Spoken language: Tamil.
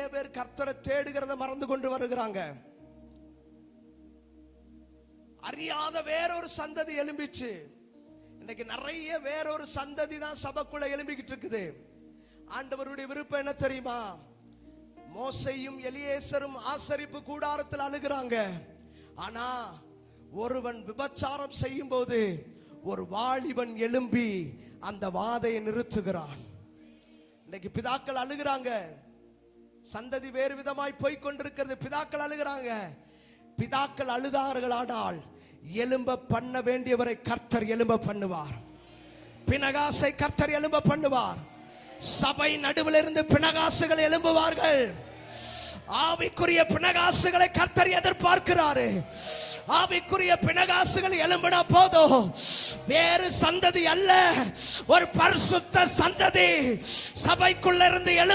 நிறைய பேர் கர்த்தரை தேடுகிறத மறந்து கொண்டு வருகிறாங்க. அறியாத வேறொரு சந்ததி எலும்பிச்சு இன்னைக்கு நிறைய வேறொரு சந்ததி தான் சபைக்குள்ள எலும்பிக்கிட்டு இருக்குது. ஆண்டவருடைய விருப்பம் என்ன தெரியுமா? மோசையும் எலியேசரும் ஆசரிப்பு கூடாரத்தில் அழுகிறாங்க. ஆனா ஒருவன் விபச்சாரம் செய்யும் போது ஒரு வாலிபன் எழும்பி அந்த வாதையை நிறுத்துகிறான். இன்னைக்கு பிதாக்கள் அழுகிறாங்க. சந்ததி வேறு விதமாய் போய் கொண்டிருக்கிறது பிதாக்கள் அழுகிறாங்க. பிதாக்கள் அழுதார்களானால் எலும்ப பண்ண வேண்டியவரை கர்த்தர் எலும்ப பண்ணுவார். பினகாசை கர்த்தர் எலும்ப பண்ணுவார். சபை நடுவில் இருந்து பினகாசுகள் எழும்புவார்கள். ஆவிக்குரிய பிணகாசுகளை கர்த்தர் எதிர்பார்க்கிறாரு. ஆவிக்குரிய பிணகாசுகள் எழும்பின போதும். வேறு சந்ததி அல்ல. ஒரு பரிசுத்த சந்ததி சபைக்குள்ள இருந்து எழு